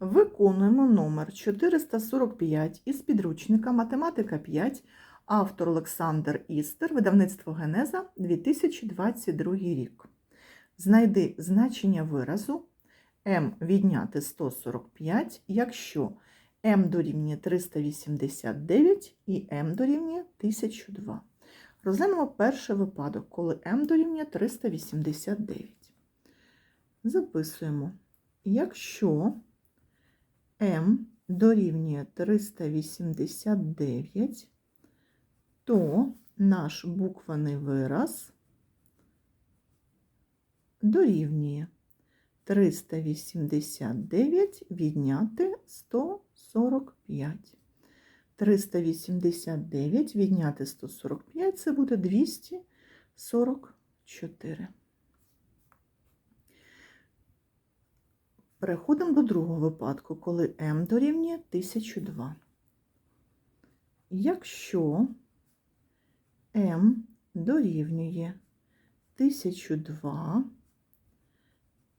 Виконуємо номер 445 із підручника Математика 5, автор Олександр Істер, видавництво Генеза 2022 рік. Знайди значення виразу m відняти 145, якщо m дорівнює 389 і m дорівнює 1002. Розглянемо перший випадок, коли m дорівнює 389. Записуємо, якщо m дорівнює 389, то наш буквений вираз дорівнює 389 відняти 145. 389 відняти 145 це буде 244. Переходимо до другого випадку, коли m дорівнює 1002. Якщо m дорівнює 1002,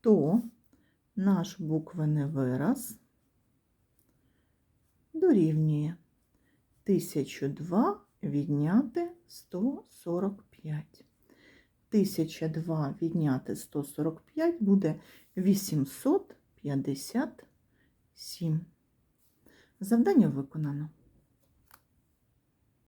то наш буквений вираз дорівнює 1002 відняти 145. 1002 відняти 145 буде 857. Завдання виконано.